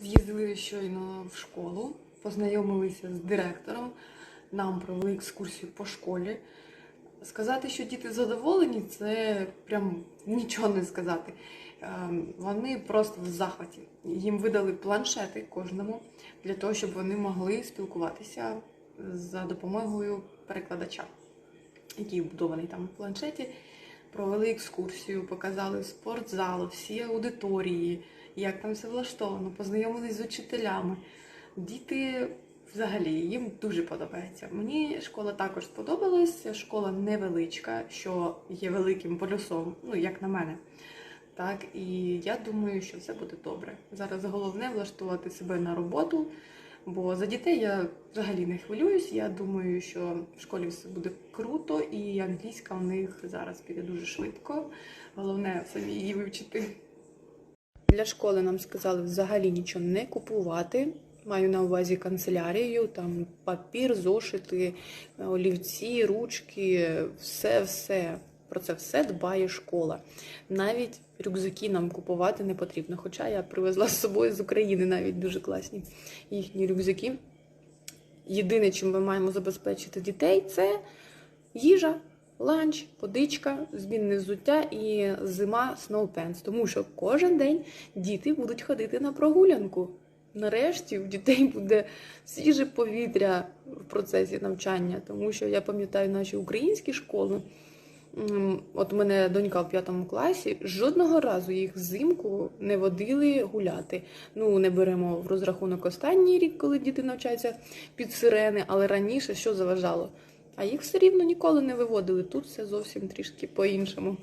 З'їздили щойно в школу, познайомилися з директором, нам провели екскурсію по школі. Сказати, що діти задоволені, це прям нічого не сказати. Ем, Вони просто в захваті. Їм видали планшети кожному для того, щоб вони могли спілкуватися за допомогою перекладача, який вбудований там в планшеті. Провели екскурсію, показали спортзал, всі аудиторії, як там все влаштовано, познайомились з учителями. Діти взагалі їм дуже подобається. Мені школа також сподобалась. Школа невеличка, що є великим полюсом, ну як на мене. Так, і я думаю, що все буде добре. Зараз головне влаштувати себе на роботу, бо за дітей я взагалі не хвилююсь. Я думаю, що в школі все буде круто, і англійська у них зараз піде дуже швидко. Головне самі її вивчити. Для школи нам сказали взагалі нічого не купувати. Маю на увазі канцелярію, там папір, зошити, олівці, ручки, все-все. Про це все дбає школа. Навіть рюкзаки нам купувати не потрібно. Хоча я привезла з собою з України навіть дуже класні їхні рюкзаки. Єдине, чим ми маємо забезпечити дітей, це їжа, ланч, водичка, змінне взуття і зима сноупенс. Тому що кожен день діти будуть ходити на прогулянку. Нарешті у дітей буде свіже повітря в процесі навчання, тому що я пам'ятаю наші українські школи. От у мене донька в п'ятому класі, жодного разу їх взимку не водили гуляти. Ну, не беремо в розрахунок останній рік, коли діти навчаються під сирени, але раніше що заважало? А їх все рівно ніколи не виводили. Тут все зовсім трішки по-іншому.